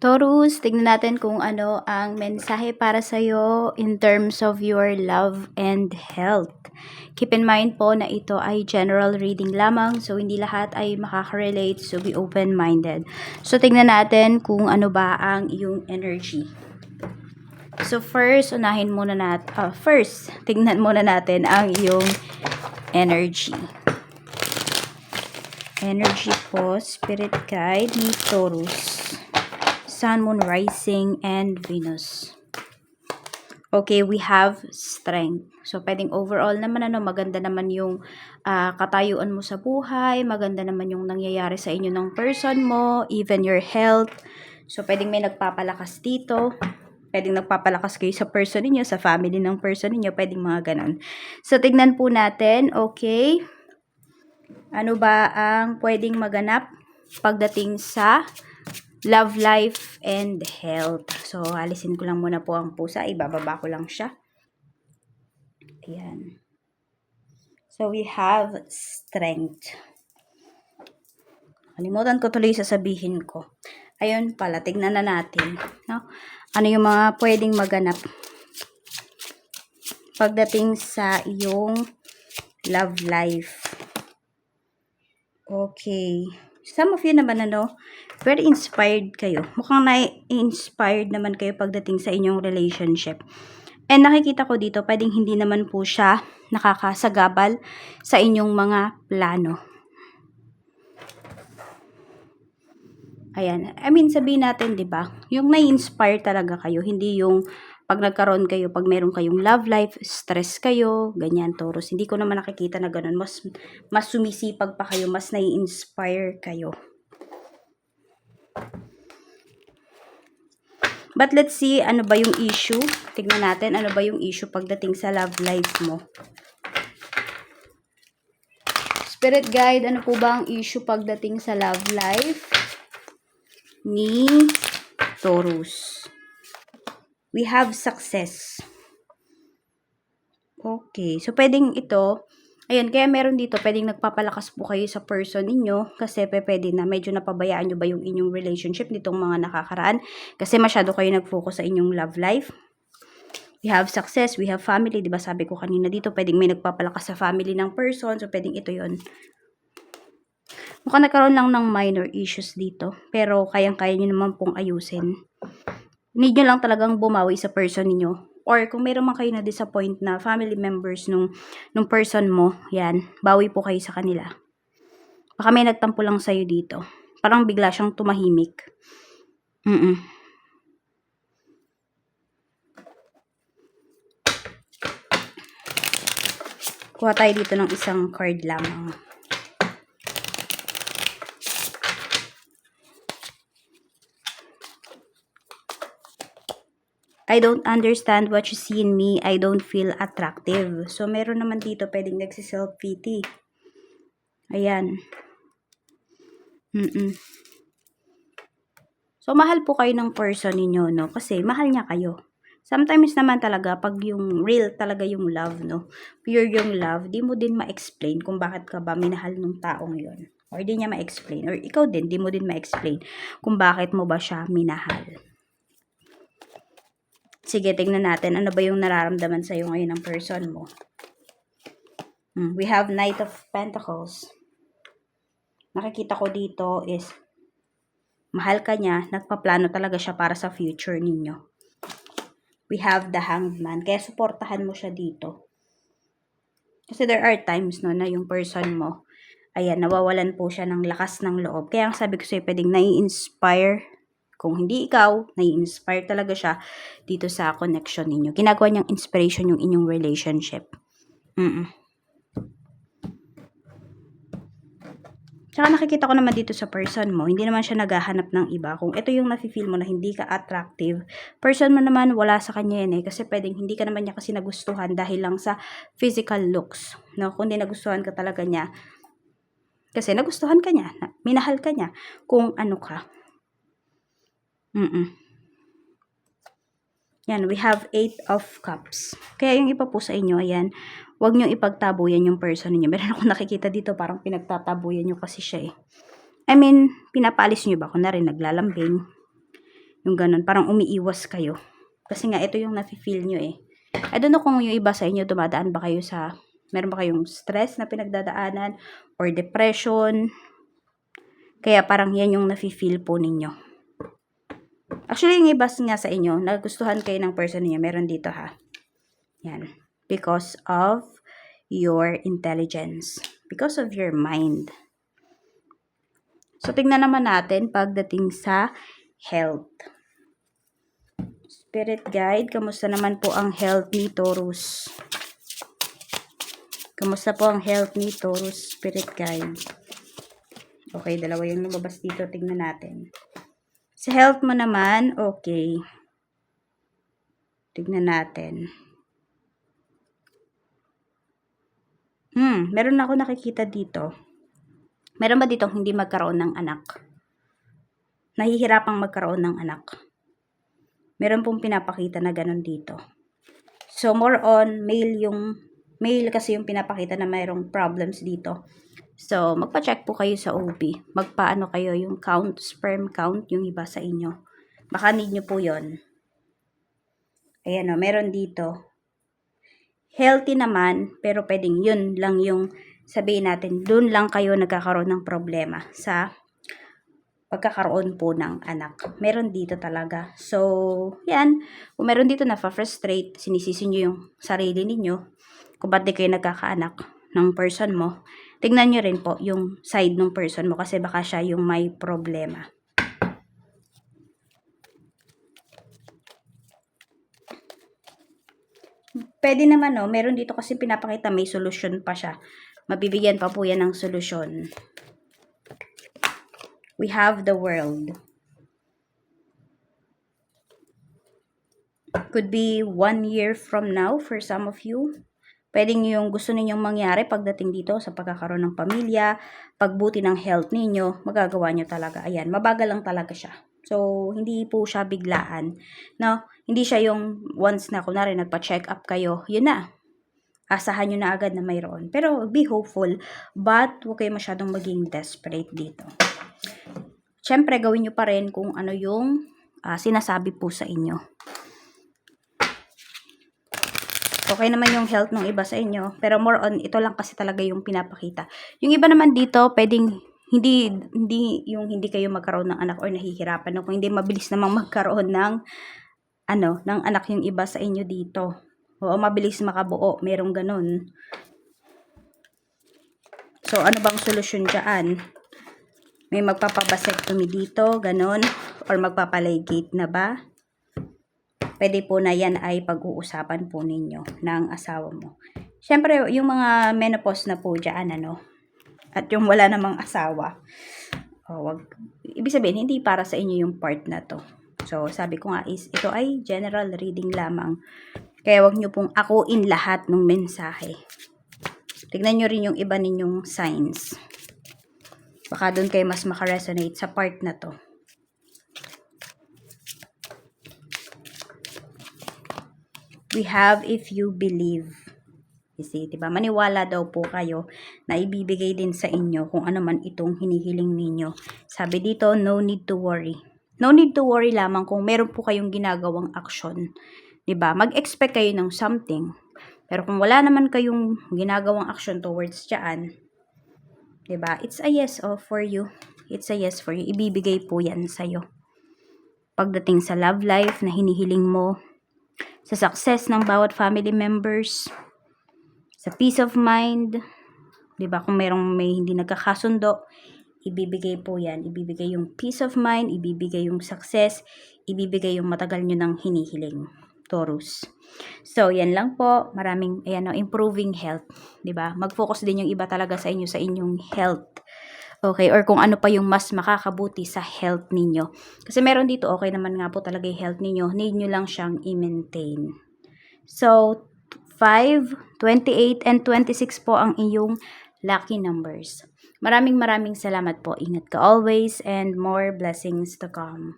Taurus, tignan natin kung ano ang mensahe para sa'yo in terms of your love and health. Keep in mind po na ito ay general reading lamang, so hindi lahat ay makaka-relate, so be open-minded. So tignan natin kung ano ba ang iyong energy. So first, unahin muna natin, uh, first, tignan muna natin ang iyong energy. Energy po, spirit guide ni Taurus. Sun, Moon, Rising, and Venus. Okay, we have strength. So, pwedeng overall naman, ano, maganda naman yung ah, katayuan mo sa buhay, maganda naman yung nangyayari sa inyo ng person mo, even your health. So, pwedeng may nagpapalakas dito. Pwedeng nagpapalakas kayo sa person niyo, sa family ng person niyo, pwedeng mga ganun. So, tignan po natin, okay? Ano ba ang pwedeng maganap pagdating sa love life and health. So, alisin ko lang muna po ang pusa. Ibababa ko lang siya. Ayan. So, we have strength. Kalimutan ko tuloy sasabihin ko. Ayun pala, tignan na natin. No? Ano yung mga pwedeng maganap pagdating sa iyong love life. Okay. Some of you naman ano, very inspired kayo. Mukhang na-inspired naman kayo pagdating sa inyong relationship. And nakikita ko dito, pwedeng hindi naman po siya nakakasagabal sa inyong mga plano. Ayan. I mean, sabihin natin, di ba? Yung na-inspire talaga kayo, hindi yung pag nagkaroon kayo, pag meron kayong love life, stress kayo, ganyan, Taurus. Hindi ko naman nakikita na ganun. Mas, mas sumisipag pa kayo, mas nai-inspire kayo. But let's see, ano ba yung issue? Tignan natin, ano ba yung issue pagdating sa love life mo? Spirit guide, ano po ba ang issue pagdating sa love life ni Taurus? We have success. Okay. So, pwedeng ito, ayan, kaya meron dito, pwedeng nagpapalakas po kayo sa person ninyo kasi pe, pwede na. Medyo napabayaan nyo ba yung inyong relationship nitong mga nakakaraan? Kasi masyado kayo nag-focus sa inyong love life. We have success, we have family, di ba? Sabi ko kanina dito, pwedeng may nagpapalakas sa family ng person, so pwedeng ito yon Mukhang nagkaroon lang ng minor issues dito, pero kayang-kaya nyo naman pong ayusin. Need nyo lang talagang bumawi sa person ninyo. Or kung meron man kayo na disappoint na family members nung, nung person mo, yan, bawi po kayo sa kanila. Baka may nagtampo lang sa'yo dito. Parang bigla siyang tumahimik. Mm-mm. Kuha tayo dito ng isang card lamang. I don't understand what you see in me. I don't feel attractive. So, meron naman dito pwedeng nagsiself-pity. Ayan. Mm-mm. So, mahal po kayo ng person ninyo, no? Kasi, mahal niya kayo. Sometimes naman talaga, pag yung real talaga yung love, no? Pure yung love, di mo din ma-explain kung bakit ka ba minahal ng taong yon Or di niya ma-explain. Or ikaw din, di mo din ma-explain kung bakit mo ba siya minahal. Sige, tingnan natin. Ano ba yung nararamdaman sa'yo ngayon ng person mo? Hmm, we have Knight of Pentacles. Nakikita ko dito is mahal ka niya, nagpaplano talaga siya para sa future ninyo. We have the Hanged Man. Kaya suportahan mo siya dito. Kasi there are times no, na yung person mo, ayan, nawawalan po siya ng lakas ng loob. Kaya ang sabi ko sa'yo, pwedeng nai-inspire kung hindi ikaw, nai-inspire talaga siya dito sa connection ninyo. Ginagawa niyang inspiration yung inyong relationship. Mm, -mm. Tsaka nakikita ko naman dito sa person mo, hindi naman siya naghahanap ng iba. Kung ito yung nafe-feel mo na hindi ka attractive, person mo naman wala sa kanya yan eh. Kasi pwedeng hindi ka naman niya kasi nagustuhan dahil lang sa physical looks. No? Kundi nagustuhan ka talaga niya, kasi nagustuhan ka niya, minahal ka niya, kung ano ka. Mm. Yan, we have eight of cups. Kaya yung ipa po sa inyo, ayan, huwag nyo ipagtabuyan yung person niyo. Meron ako nakikita dito, parang pinagtatabuyan nyo kasi siya eh. I mean, pinapalis nyo ba? Rin naglalambing. Yung ganun, parang umiiwas kayo. Kasi nga, ito yung nafe-feel nyo eh. I don't know kung yung iba sa inyo, dumadaan ba kayo sa, meron ba kayong stress na pinagdadaanan or depression. Kaya parang yan yung nafe-feel po ninyo. Actually, yung iba nga sa inyo, nagustuhan kayo ng person niya, meron dito ha. Yan. Because of your intelligence. Because of your mind. So, tingnan naman natin pagdating sa health. Spirit guide, kamusta naman po ang health ni Taurus? Kamusta po ang health ni Taurus Spirit guide? Okay, dalawa yung lumabas dito. Tingnan natin. Sa health mo naman, okay. Tignan natin. Hmm, meron ako nakikita dito. Meron ba dito hindi magkaroon ng anak? Nahihirapang magkaroon ng anak. Meron pong pinapakita na ganun dito. So, more on, male yung, male kasi yung pinapakita na mayroong problems dito. So, magpa-check po kayo sa OB. Magpaano kayo yung count, sperm count, yung iba sa inyo. Baka need nyo po yon Ayan o, meron dito. Healthy naman, pero pwedeng yun lang yung sabihin natin, dun lang kayo nagkakaroon ng problema sa pagkakaroon po ng anak. Meron dito talaga. So, yan. Kung meron dito na frustrate sinisisi nyo yung sarili ninyo, kung ba't di kayo nagkakaanak ng person mo, tignan nyo rin po yung side ng person mo kasi baka siya yung may problema. Pwede naman, no, meron dito kasi pinapakita may solusyon pa siya. Mabibigyan pa po yan ng solusyon. We have the world. Could be one year from now for some of you. Pwedeng yung gusto ninyong mangyari pagdating dito sa pagkakaroon ng pamilya, pagbuti ng health ninyo, magagawa nyo talaga. Ayan, mabagal lang talaga siya. So, hindi po siya biglaan. No? Hindi siya yung once na kunwari nagpa-check up kayo, yun na. Asahan nyo na agad na mayroon. Pero be hopeful, but huwag kayo masyadong maging desperate dito. Siyempre, gawin nyo pa rin kung ano yung uh, sinasabi po sa inyo. Okay naman yung health ng iba sa inyo. Pero more on, ito lang kasi talaga yung pinapakita. Yung iba naman dito, pwedeng hindi hindi yung hindi kayo magkaroon ng anak or nahihirapan. No? Kung hindi mabilis namang magkaroon ng ano ng anak yung iba sa inyo dito. O mabilis makabuo. Merong ganun. So ano bang solusyon diyan may magpapabasectomy dito ganon or magpapaligate na ba pwede po na yan ay pag-uusapan po ninyo ng asawa mo syempre yung mga menopause na po diyan ano at yung wala namang asawa, oh, wag, ibig sabihin, hindi para sa inyo yung part na to. So, sabi ko nga is, ito ay general reading lamang. Kaya wag nyo pong akuin lahat ng mensahe. Tignan nyo rin yung iba ninyong signs. Baka doon kayo mas makaresonate sa part na to. We have if you believe. You diba? Maniwala daw po kayo na ibibigay din sa inyo kung ano man itong hinihiling ninyo. Sabi dito, no need to worry. No need to worry lamang kung meron po kayong ginagawang action. 'Di ba? Mag-expect kayo ng something. Pero kung wala naman kayong ginagawang action towards diyan, 'di ba? It's a yes oh, for you. It's a yes for you. Ibibigay po 'yan sa iyo. Pagdating sa love life na hinihiling mo, sa success ng bawat family members, sa peace of mind, 'di ba? Kung mayroong may hindi nagkakasundo, ibibigay po 'yan. Ibibigay yung peace of mind, ibibigay yung success, ibibigay yung matagal nyo nang hinihiling. Taurus. So, yan lang po. Maraming, ayan o, improving health. ba Mag-focus din yung iba talaga sa inyo, sa inyong health. Okay, or kung ano pa yung mas makakabuti sa health ninyo. Kasi meron dito, okay naman nga po talaga yung health ninyo. Need nyo lang siyang i-maintain. So, 5, 28, and 26 po ang iyong lucky numbers. Maraming maraming salamat po. Ingat ka always and more blessings to come.